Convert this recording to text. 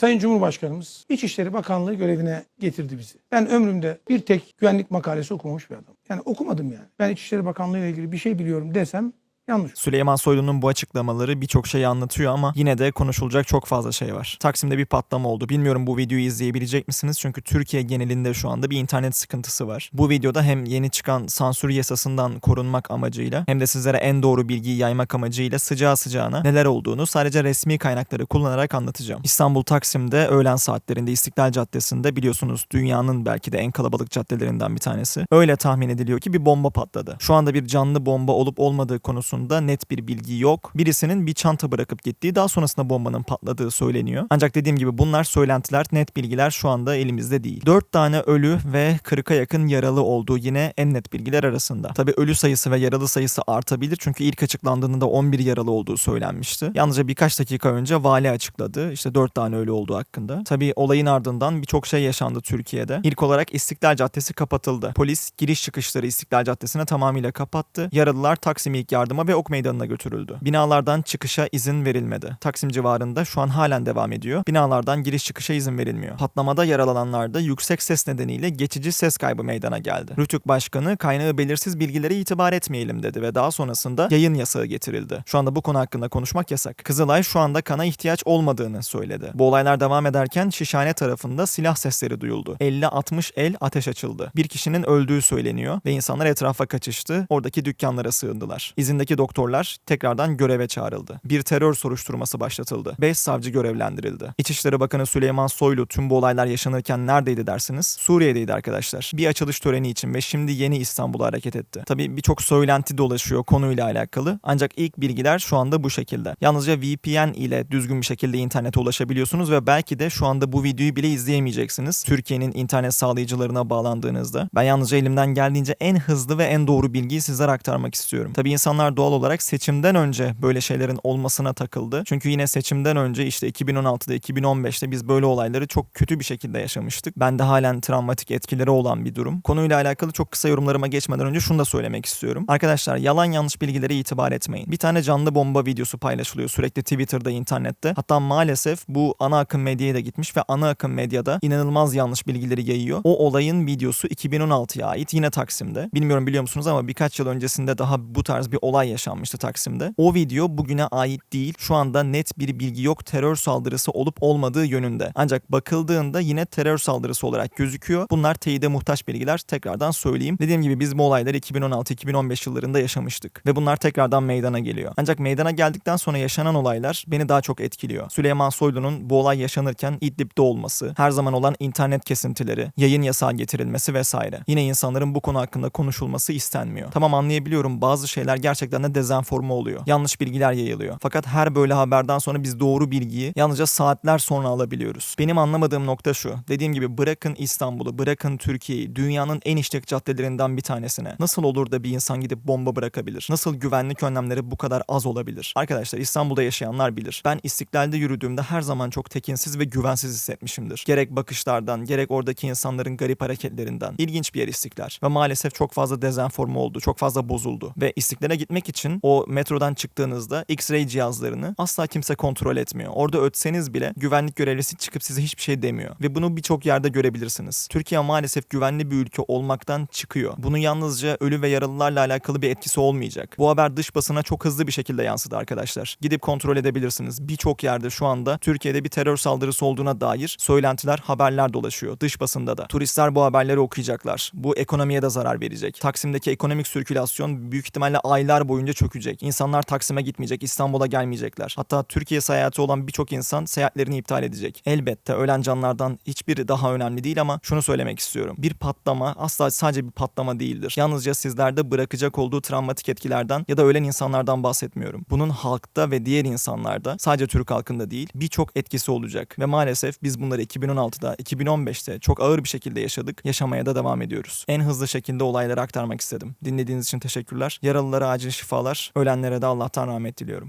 Sayın Cumhurbaşkanımız İçişleri Bakanlığı görevine getirdi bizi. Ben ömrümde bir tek güvenlik makalesi okumamış bir adam. Yani okumadım yani. Ben İçişleri Bakanlığı ile ilgili bir şey biliyorum desem yanlış. Süleyman Soylu'nun bu açıklamaları birçok şeyi anlatıyor ama yine de konuşulacak çok fazla şey var. Taksim'de bir patlama oldu. Bilmiyorum bu videoyu izleyebilecek misiniz? Çünkü Türkiye genelinde şu anda bir internet sıkıntısı var. Bu videoda hem yeni çıkan sansür yasasından korunmak amacıyla hem de sizlere en doğru bilgiyi yaymak amacıyla sıcağı sıcağına neler olduğunu sadece resmi kaynakları kullanarak anlatacağım. İstanbul Taksim'de öğlen saatlerinde İstiklal Caddesi'nde biliyorsunuz dünyanın belki de en kalabalık caddelerinden bir tanesi. Öyle tahmin ediliyor ki bir bomba patladı. Şu anda bir canlı bomba olup olmadığı konusunda net bir bilgi yok. Birisinin bir çanta bırakıp gittiği daha sonrasında bombanın patladığı söyleniyor. Ancak dediğim gibi bunlar söylentiler, net bilgiler şu anda elimizde değil. 4 tane ölü ve 40'a yakın yaralı olduğu yine en net bilgiler arasında. Tabi ölü sayısı ve yaralı sayısı artabilir çünkü ilk açıklandığında da 11 yaralı olduğu söylenmişti. Yalnızca birkaç dakika önce vali açıkladı. İşte 4 tane ölü olduğu hakkında. Tabi olayın ardından birçok şey yaşandı Türkiye'de. İlk olarak İstiklal Caddesi kapatıldı. Polis giriş çıkışları İstiklal Caddesi'ne tamamıyla kapattı. Yaralılar Taksim İlk Yardıma ve Ok Meydanı'na götürüldü. Binalardan çıkışa izin verilmedi. Taksim civarında şu an halen devam ediyor. Binalardan giriş çıkışa izin verilmiyor. Patlamada yaralananlarda yüksek ses nedeniyle geçici ses kaybı meydana geldi. Rütük Başkanı kaynağı belirsiz bilgilere itibar etmeyelim dedi ve daha sonrasında yayın yasağı getirildi. Şu anda bu konu hakkında konuşmak yasak. Kızılay şu anda kana ihtiyaç olmadığını söyledi. Bu olaylar devam ederken Şişhane tarafında silah sesleri duyuldu. 50-60 el ateş açıldı. Bir kişinin öldüğü söyleniyor ve insanlar etrafa kaçıştı. Oradaki dükkanlara sığındılar. İzindeki doktorlar tekrardan göreve çağrıldı. Bir terör soruşturması başlatıldı. 5 savcı görevlendirildi. İçişleri Bakanı Süleyman Soylu tüm bu olaylar yaşanırken neredeydi dersiniz? Suriye'deydi arkadaşlar. Bir açılış töreni için ve şimdi yeni İstanbul'a hareket etti. Tabii birçok söylenti dolaşıyor konuyla alakalı. Ancak ilk bilgiler şu anda bu şekilde. Yalnızca VPN ile düzgün bir şekilde internete ulaşabiliyorsunuz ve belki de şu anda bu videoyu bile izleyemeyeceksiniz. Türkiye'nin internet sağlayıcılarına bağlandığınızda. Ben yalnızca elimden geldiğince en hızlı ve en doğru bilgiyi sizlere aktarmak istiyorum. Tabii insanlar doğal olarak seçimden önce böyle şeylerin olmasına takıldı. Çünkü yine seçimden önce işte 2016'da 2015'te biz böyle olayları çok kötü bir şekilde yaşamıştık. Ben de halen travmatik etkileri olan bir durum. Konuyla alakalı çok kısa yorumlarıma geçmeden önce şunu da söylemek istiyorum. Arkadaşlar yalan yanlış bilgilere itibar etmeyin. Bir tane canlı bomba videosu paylaşılıyor sürekli Twitter'da, internette. Hatta maalesef bu ana akım medyaya da gitmiş ve ana akım medyada inanılmaz yanlış bilgileri yayıyor. O olayın videosu 2016'ya ait yine Taksim'de. Bilmiyorum biliyor musunuz ama birkaç yıl öncesinde daha bu tarz bir olay yaşanmıştı Taksim'de. O video bugüne ait değil. Şu anda net bir bilgi yok terör saldırısı olup olmadığı yönünde. Ancak bakıldığında yine terör saldırısı olarak gözüküyor. Bunlar teyide muhtaç bilgiler. Tekrardan söyleyeyim. Dediğim gibi biz bu olayları 2016-2015 yıllarında yaşamıştık. Ve bunlar tekrardan meydana geliyor. Ancak meydana geldikten sonra yaşanan olaylar beni daha çok etkiliyor. Süleyman Soylu'nun bu olay yaşanırken İdlib'de olması, her zaman olan internet kesintileri, yayın yasağı getirilmesi vesaire. Yine insanların bu konu hakkında konuşulması istenmiyor. Tamam anlayabiliyorum bazı şeyler gerçekten de dezenforme oluyor. Yanlış bilgiler yayılıyor. Fakat her böyle haberden sonra biz doğru bilgiyi yalnızca saatler sonra alabiliyoruz. Benim anlamadığım nokta şu. Dediğim gibi bırakın İstanbul'u, bırakın Türkiye'yi, dünyanın en işlek caddelerinden bir tanesine. Nasıl olur da bir insan gidip bomba bırakabilir? Nasıl güvenlik önlemleri bu kadar az olabilir? Arkadaşlar İstanbul'da yaşayanlar bilir. Ben istiklalde yürüdüğümde her zaman çok tekinsiz ve güvensiz hissetmişimdir. Gerek bakışlardan, gerek oradaki insanların garip hareketlerinden. İlginç bir yer istiklal. Ve maalesef çok fazla dezenforme oldu, çok fazla bozuldu. Ve istiklale gitmek için o metrodan çıktığınızda X-ray cihazlarını asla kimse kontrol etmiyor. Orada ötseniz bile güvenlik görevlisi çıkıp size hiçbir şey demiyor. Ve bunu birçok yerde görebilirsiniz. Türkiye maalesef güvenli bir ülke olmaktan çıkıyor. Bunun yalnızca ölü ve yaralılarla alakalı bir etkisi olmayacak. Bu haber dış basına çok hızlı bir şekilde yansıdı arkadaşlar. Gidip kontrol edebilirsiniz. Birçok yerde şu anda Türkiye'de bir terör saldırısı olduğuna dair söylentiler, haberler dolaşıyor. Dış basında da. Turistler bu haberleri okuyacaklar. Bu ekonomiye de zarar verecek. Taksim'deki ekonomik sirkülasyon büyük ihtimalle aylar boyunca çökecek. İnsanlar Taksim'e gitmeyecek, İstanbul'a gelmeyecekler. Hatta Türkiye seyahati olan birçok insan seyahatlerini iptal edecek. Elbette ölen canlardan hiçbiri daha önemli değil ama şunu söylemek istiyorum. Bir patlama asla sadece bir patlama değildir. Yalnızca sizlerde bırakacak olduğu travmatik etkilerden ya da ölen insanlardan bahsetmiyorum. Bunun halkta ve diğer insanlarda sadece Türk halkında değil birçok etkisi olacak. Ve maalesef biz bunları 2016'da, 2015'te çok ağır bir şekilde yaşadık. Yaşamaya da devam ediyoruz. En hızlı şekilde olayları aktarmak istedim. Dinlediğiniz için teşekkürler. Yaralılara acil şifalar, ölenlere de Allah'tan rahmet diliyorum.